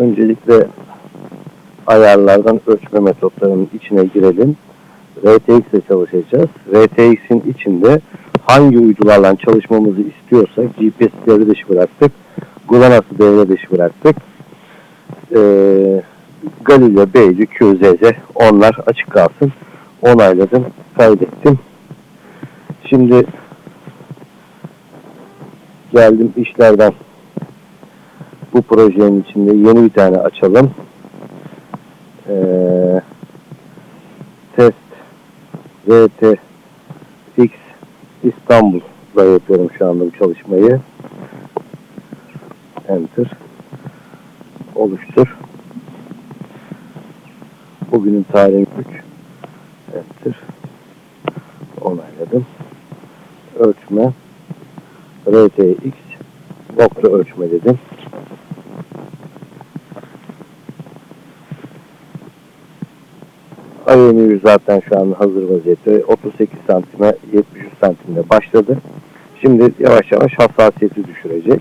Öncelikle ayarlardan ölçme metotlarının içine girelim. RTX ile çalışacağız. RTX'in içinde hangi uydularla çalışmamızı istiyorsak GPS devre dışı bıraktık. GLONASS'ı devre dışı bıraktık. Ee, Galileo, Beylü, QZZ onlar açık kalsın. Onayladım, kaydettim. Şimdi geldim işlerden bu projenin içinde yeni bir tane açalım. Ee, test RTX İstanbul'da yapıyorum şu anda bu çalışmayı. Enter. Oluştur. Bugünün tarihi 3. Enter. Onayladım. Ölçme. RTX nokta ölçme dedim. IMU zaten şu an hazır vaziyette. 38 santime 73 santimde başladı. Şimdi yavaş yavaş hassasiyeti düşürecek.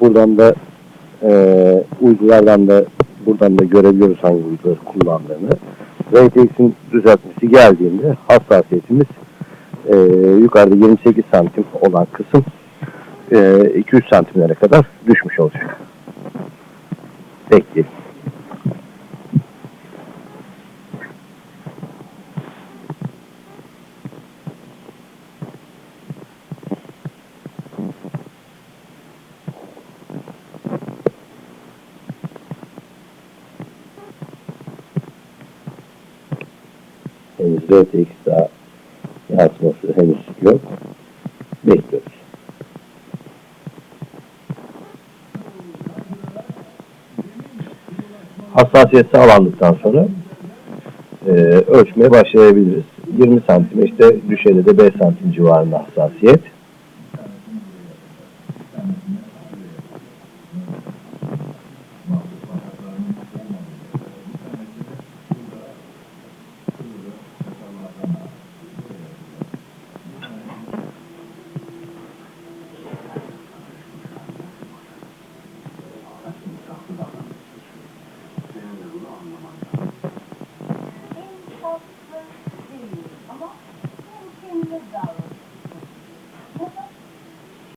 Buradan da eee uydulardan da buradan da görebiliyoruz hangi uyduları kullandığını. RTX'in düzeltmesi geldiğinde hassasiyetimiz eee, yukarıda 28 santim olan kısım eee 200 santimlere kadar düşmüş olacak. Bekleyelim. Henüz RTX daha yansıması henüz yok. Bekliyoruz. Hassasiyet sağlandıktan sonra e, ölçmeye başlayabiliriz. 20 santim işte düşeyde de 5 santim civarında hassasiyet. million dollars.